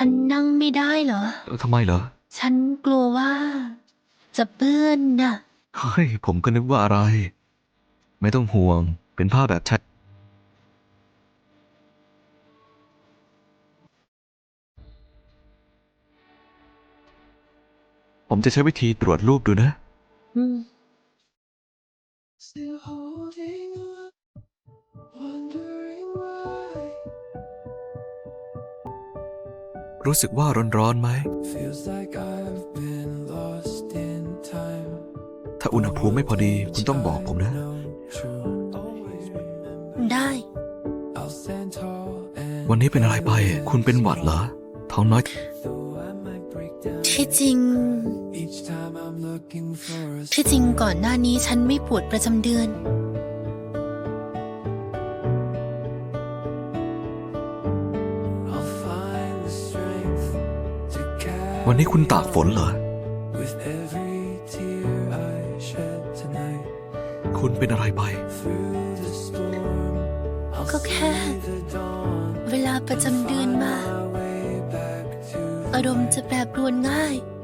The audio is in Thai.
ท่านนั่งไม่ได้เหรอ เออทำไมเหรอ ฉันกลัวว่า จะเปื้อนน่ะ เฮ้ย ผมก็นึกว่าอะไร ไม่ต้องห่วง เป็นผ้าแบบชัด ผมจะใช้วิธีตรวจรูปดูนะ อืม Still holding on, รู้สึกว่าร้อนๆไหม Feels like I've been lost in time. ถ้าอุณหภูมิไม่พอดีคุณต้องบอกผมนะ No true. Always remember. ได้ I'll stand tall and วันนี้เป็นอะไรไป คุณเป็นหวัดเหรอ ท้องน้อย though I might break down ที่จริง each time I'm looking for a ที่จริงก่อนหน้านี้ฉันไม่ปวดประจำเดือน วัน carry นี้คุณตากฝนเหรอ with every tear I shed tonight. คุณเป็นอะไรไป Through the storm, I'll ก็แค่ see the dawn. เวลาประจำเดือนมา My way back to อารมณ์จะแปรปรวนง่าย the